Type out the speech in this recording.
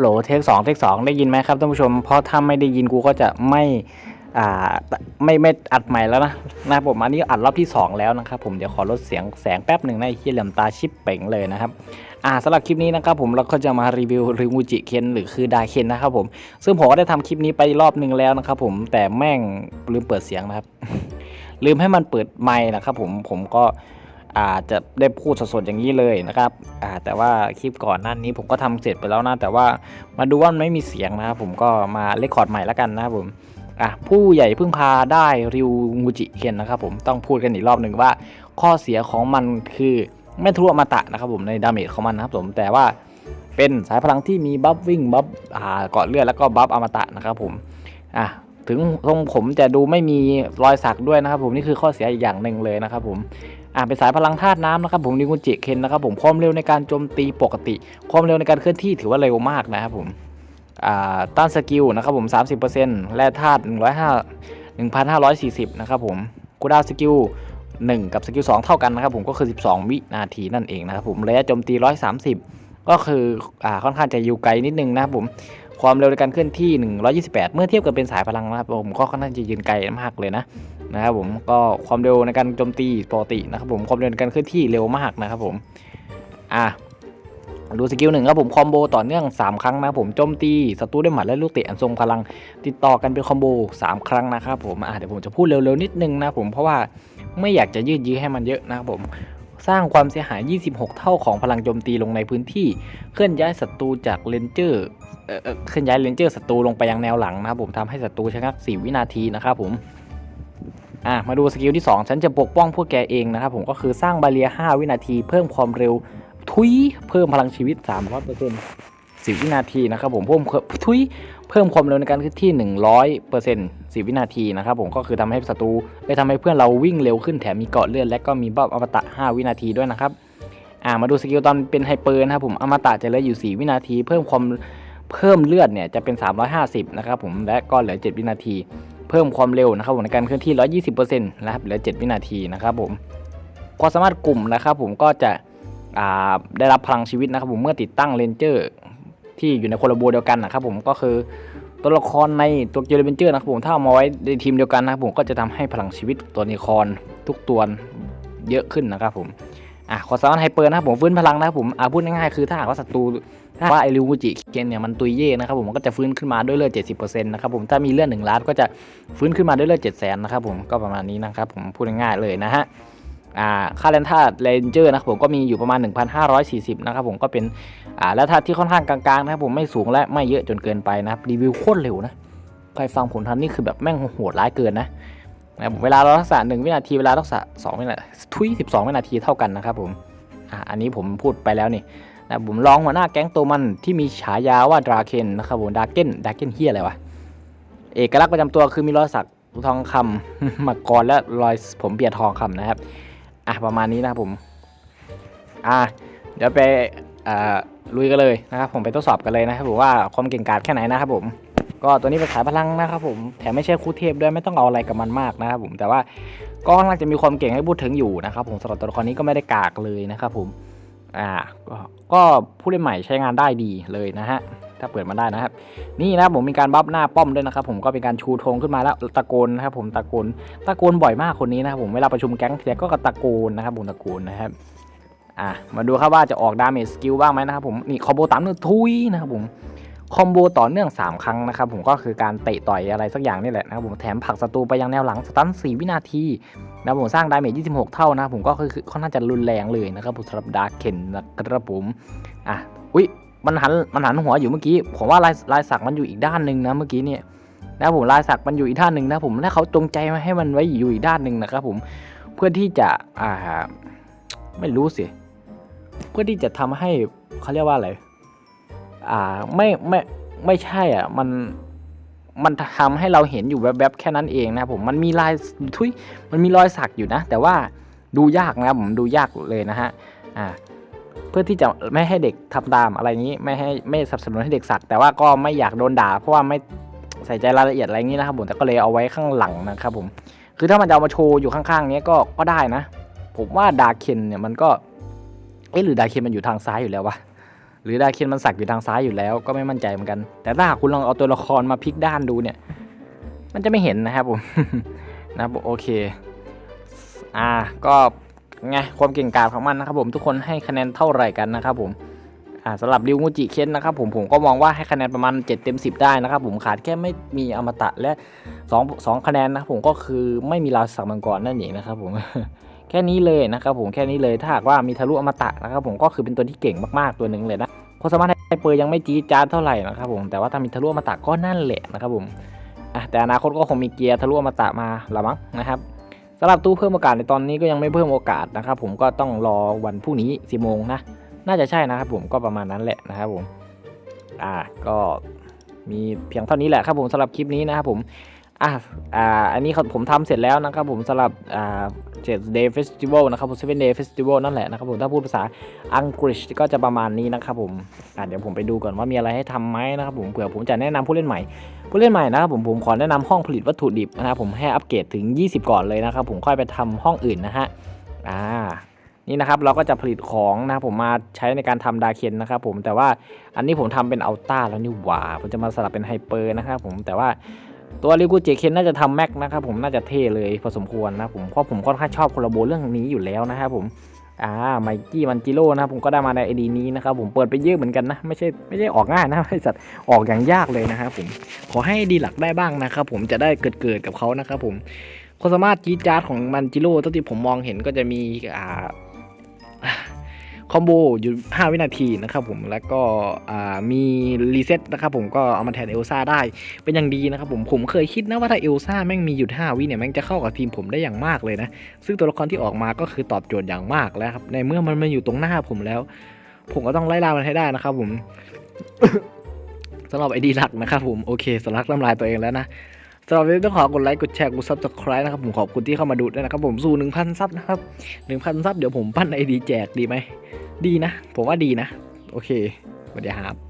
โหลเทคสองเทคสองได้ยินไหมครับท่านผู้ชม เพราะถ้าไม่ได้ยินกูก็จะไม่อ่าไม่ไม่อัดใหม่แล้วนะนะผมอันนี้อัดรอบที่ 2 แล้วนะครับผมเดี๋ยวขอลดเสียงแสงแป๊บหนึ่งนะไอ้เฮียเหลี่ยมตาชิปเป่งเลยนะครับอ่าสำหรับคลิปนี้นะครับผมเราก็จะมารีวิวริมูจิเคนหรือคือดาเคนนะครับผมซึ่งผมก็ได้ทำคลิปนี้ไปรอบหนึ่งแล้วนะครับผมแต่แม่งลืมเปิดเสียงนะครับ ลืมให้มันเปิดไมค์นะครับผมผมก็ อาจจะได้พูดสดๆอย่างนี้เลยนะครับแต่ว่าคลิปก่อนหน้านี้ผมก็ทำเสร็จไปแล้วนะแต่ว่ามาดูว่ามันไม่มีเสียงนะครับผมก็มาเลคคอร์ดใหม่แล้วกันนะครับผมอะผู้ใหญ่พิ่งพาได้ริวงูจิเคนนะครับผมต้องพูดกันอีกรอบหนึ่งว่า ข้อเสียของมันคือไม่ทะลุอมตะนะครับผมในดาเมจของมันนะครับผมแต่ว่าเป็นสายพลังที่มีบัฟวิ่งบัฟเกาะเลือดแล้วก็บัฟอมตะนะครับผมอะถึงทรงผมจะดูไม่มีรอยสักด้วยนะครับผมนี่คือข้อเสียอีกอย่างหนึ่งเลยนะครับผม อ่าเป็นสายพลังธาตุน้ำนะครับผมนิกุจิเคนนะครับผมความเร็วในการโจมตีปกติ ความเร็วในการเคลื่อนที่ถือว่าเร็วมากนะครับผมอ่าต้านสกิลนะครับผม 30%แร่ธาตุ105 1540 นะครับผมกูดาวสกิล1 กับสกิล2เท่ากันนะครับผมก็คือ 12 วินาทีนั่นเองนะครับผมระยะโจมตี 130 ก็คืออ่าค่อนข้างจะอยู่ไกลนิดนึงนะครับผมความเร็วในการเคลื่อนที่ 128 เมื่อเทียบกับเป็นสายพลังนะครับผมก็ค่อนข้างจะยืนไกลมากเลยนะ นะครับผมก็ความเร็วในการโจมตีปกตินะครับผมความเร็วในการเคลื่อนที่เร็วมากนะครับผมอะดูสกิลหนึ่งครับผมคอมโบต่อเนื่อง 3 ครั้งนะผมโจมตีศัตรูด้วยหมัดและลูกเตะอันทรงพลังติดต่อกันเป็นคอมโบ 3 ครั้งนะครับผมอะเดี๋ยวผมจะพูดเร็วๆนิดนึงนะผมเพราะว่าไม่อยากจะยืดยื้อให้มันเยอะนะครับผมสร้างความเสียหาย 26 เท่าของพลังโจมตีลงในพื้นที่ เคลื่อนย้ายศัตรูจากเลนเจอร์เอ่อเอ่อเคลื่อนย้ายเลนเจอร์ศัตรูลงไปยังแนวหลังนะครับผมทำให้ศัตรูชะงัก 4 วินาทีนะครับผม อะมาดูสกิลที่ 2 ฉันจะปกป้องพวกแกเองนะครับผมก็คือสร้างบาเรีย5วินาที เพิ่มความเร็วทุยเพิ่มพลังชีวิต 300% 10 วินาทีนะครับผมเพิ่มทุยเพิ่มความเร็วในการเคลื่อนที่ 100% 10 วินาทีนะครับผมก็คือทำให้ศัตรูไปทำให้เพื่อนเราวิ่งเร็วขึ้นแถมมีเกาะเลือดและก็มีบัฟอมตะ 5 วินาทีด้วยนะครับอ่ามาดูสกิลตอนเป็นไฮเปอร์นะครับผมอมตะจะเหลืออยู่ 4 วินาที เพิ่มความเพิ่มเลือดเนี่ยจะเป็น 350 นะครับผมและก็เหลือ 7 วินาที เพิ่มความเร็วนะครับผมในการเคลื่อนที่ 120%นะครับเหลือ 7 วินาทีนะครับผมความสามารถกลุ่มนะครับผมก็จะได้รับพลังชีวิตนะครับผมเมื่อติดตั้งเลนเจอร์ที่อยู่ในคนละโบเดียวกันนะครับผมก็คือตัวละครในตัวเกียวเลนเจอร์นะครับผมถ้าเอามาไว้ในทีมเดียวกันนะครับผมก็จะทำให้พลังชีวิตตัวละครทุกตัวเยอะขึ้นนะครับผม อะความสามารถไฮเปอร์นะครับผมฟื้นพลังนะครับผมอ่าพูดง่ายๆคือถ้าหากว่าศัตรูถ้าว่าไอริวมูจิเคนเนี่ยมันตุยเย่นะครับผมมันก็จะฟื้นขึ้นมาด้วยเลือด70%นะครับผมถ้ามีเลือด1ล้านก็จะฟื้นขึ้นมาด้วยเลือด7 0 0 0 0นะครับผมก็ประมาณนี้นะครับผมพูดง่ายๆเลยนะฮะอ่าค่าแรงธาตุเรนเจอร์นะครับผมก็มีอยู่ประมาณ 1,540 นะครับผมก็เป็นอ่าแล้วธาตุที่ค่อนข้างกลางๆนะครับผมไม่สูงและไม่เยอะจนเกินไปนะครับรีวิวโคตรเร็วนะใครฟังผมทันนี่คือแบบแม่งโหดร้ายเกินนะ นะครับเวลาเรารักษา 1 วินาทีเวลารักษา2วินาทีทุย12 วินาทีเท่ากันนะครับผมอ่าอันนี้ผมพูดไปแล้วนี่นะผมลองหัวหน้าแก๊งตัวมันที่มีฉายาว่าดราเคนนะครับผมดาเกนดาเกนเฮียอะไรวะเอกลักษณ์ประจำตัวคือมีรอยสักทองคำมักรและรอยผมเปียทองคำนะครับอะประมาณนี้นะครับผมอะเดี๋ยวไปอ่าลุยกันเลยนะครับผมไปทดสอบกันเลยนะครับผมว่าความเก่งกาจแค่ไหนนะครับผม ก็ตัวนี้เป็นสายพลังนะครับผมแถมไม่ใช่คู่เทพด้วยไม่ต้องเอาอะไรกับมันมากนะครับผมแต่ว่าก็ค่อนข้างจะมีความเก่งให้พูดถึงอยู่นะครับผมสำหรับตัวละครนี้ก็ไม่ได้กากเลยนะครับผมอ่าก็ก็ผู้เล่นใหม่ใช้งานได้ดีเลยนะฮะถ้าเปิดมาได้นะครับ นี่นะผมมีการบัฟหน้าป้อมด้วยนะครับผมก็เป็นการชูธงขึ้นมาแล้วตะโกนนะครับผมตะโกนตะโกนบ่อยมากคนนี้นะครับผมเวลาประชุมแก๊งทีไรก็ตะโกนนะครับผมตะโกนนะครับอะมาดูครับว่าจะออกดาเมจสกิลบ้างไหมนะครับผมนี่คอมโบตามเนื่อทุยนะครับผม คอมโบต่อเนื่อง 3 ครั้งนะครับผมก็คือการเตะต่อยอะไรสักอย่างนี่แหละนะครับผมแถมผลักศัตรูไปยังแนวหลังสตัน4วินาทีนะผมสร้างดาเมจ26 เท่านะผมก็คือค่อนข้างจะรุนแรงเลยนะครับผมสำหรับดาร์เคนนะครับผมอะอุ้ยมันหันมันหันหัวอยู่เมื่อกี้ผมว่าลายลายสักมันอยู่อีกด้านหนึ่งนะเมื่อกี้เนี่ยนะผมลายสักมันอยู่อีกด้านหนึ่งนะผมและเขาจงใจมาให้มันไว้อยู่อีกด้านหนึ่งนะครับผมเพื่อที่จะอ่าไม่รู้สิเพื่อที่จะทำให้เขาเรียกว่าอะไร อ่าไม่ไม่ไม่ใช่อะมันมันทำให้เราเห็นอยู่แวบๆแค่นั้นเองนะผมมันมีลายทุยมันมีรอยสักอยู่นะ แต่ว่าดูยากนะครับผมดูยากเลยนะฮะอ่าเพื่อที่จะไม่ให้เด็กทำตามอะไรนี้ไม่ให้ไม่สนับสนุนให้เด็กสัก แต่ว่าก็ไม่อยากโดนด่า เพราะว่าไม่ใส่ใจรายละเอียดอะไรนี้นะครับผมแต่ก็เลยเอาไว้ข้างหลังนะครับผมคือถ้ามันจะเอามาโชว์อยู่ข้างๆนี้ก็ก็ได้นะ ผมว่าดาเคนเนี่ยมันก็เอ๊ะหรือดาเคนมันอยู่ทางซ้ายอยู่แล้ววะ หรือดาเคนมันสักอยู่ทางซ้ายอยู่แล้วก็ไม่มั่นใจเหมือนกัน แต่ถ้าหากคุณลองเอาตัวละครมาพลิกด้านดูเนี่ย มันจะไม่เห็นนะครับผมนะครับโอเค อ่าก็ไงความเก่งกาจของมันนะครับผมทุกคนให้คะแนนเท่าไหร่กันนะครับผมอ่าสำหรับริวงูจิเคนนะครับผมผมก็มองว่าให้คะแนนประมาณ 7 เต็ม 10 ได้นะครับผมขาดแค่ไม่มีอมตะและ2 2คะแนนนะผมก็คือไม่มีราวสักมังกรนั่นเองนะครับผม แค่นี้เลยนะครับผมแค่นี้เลยถ้าหากว่ามีทะลุอมตะนะครับผมก็คือเป็นตัวที่เก่งมากๆตัวหนึ่งเลยนะความสามารถให้เปอร์ยังไม่จี๊ดจ๊าดเท่าไหร่นะครับผมแต่ว่าถ้ามีทะลุอมตะก็นั่นแหละนะครับผมอะแต่อนาคตก็คงมีเกียร์ทะลุอมตะมาละมั้งนะครับสำหรับตู้เพิ่มโอกาสในตอนนี้ก็ยังไม่เพิ่มโอกาสนะครับผมก็ต้องรอวันพรุ่งนี้10โมงนะน่าจะใช่นะครับผมก็ประมาณนั้นแหละนะครับผมอ่าก็มีเพียงเท่านี้แหละครับผมสำหรับคลิปนี้นะครับผม อะอ่าอันนี้เขาผมทำเสร็จแล้วนะครับผมสำหรับอ่า7 day festival นะครับผม7 day festival นั่นแหละนะครับผมถ้าพูดภาษาอังกฤษก็จะประมาณนี้นะครับผมอะเดี๋ยวผมไปดูก่อนว่ามีอะไรให้ทำไหมนะครับผมเผื่อผมจะแนะนำผู้เล่นใหม่ ผู้เล่นใหม่นะครับผมผมขอแนะนำห้องผลิตวัตถุดิบนะครับผมให้อัปเกรดถึง 20 ก่อนเลยนะครับผมค่อยไปทำห้องอื่นนะฮะอ่านี่นะครับเราก็จะผลิตของนะครับผมมาใช้ในการทำดาเคนนะครับผมแต่ว่าอันนี้ผมทำเป็นอัลต้าแล้วนี่หว่าผมจะมาสลับเป็นไฮเปอร์นะครับผมแต่ว่า ตัวริกูเจเคนน่าจะทำแม็กนะครับผมน่าจะเท่เลยพอสมควรนะผมเพราะผมค่อนข้างชอบโคลาโบเรื่องนี้อยู่แล้วนะครับผมอ่าไมกี้มันจิโร่นะผมก็ได้มาในไอดีนี้นะครับผมเปิดไปเยอะเหมือนกันนะไม่ใช่ไม่ใช่ออกง่ายนะไม่สัตว์ออกอย่างยากเลยนะครับผมขอให้ดีหลักได้บ้างนะครับผมจะได้เกิดเกิดกับเขานะครับผมความสามารถจีจ๊าดของมันจิโร่ที่ผมมองเห็นก็จะมีอ่า คอมโบอยู่ 5 วินาทีนะครับผมแล้วก็มีรีเซ็ตนะครับผมก็เอามาแทนเอลซ่าได้เป็นอย่างดีนะครับผมผมเคยคิดนะว่าถ้าเอลซ่าแม่งมีหยุด 5 วิเนี่ยแม่งจะเข้ากับทีมผมได้อย่างมากเลยนะ ซึ่งตัวละครที่ออกมาก็คือตอบโจทย์อย่างมากแล้วครับในเมื่อมันมาอยู่ตรงหน้าผมแล้ว ผมก็ต้องไล่ล่ามันให้ได้นะครับผมสำหรับไอดีหลักนะครับผมโอเคสลักน้ำลายตัวเองแล้วนะ สำหรับวันนี้ต้องขอกดไลค์กดแชร์กดซับสไครต์นะครับผมขอบคุณที่เข้ามาดูด้วยนะครับผมสู่งพันซับนะครับหนึ่งพันซับเดี๋ยวผมปั้นไอดีแจกดีไหมดีนะ ผมว่าดีนะ โอเคสวัสดีครับ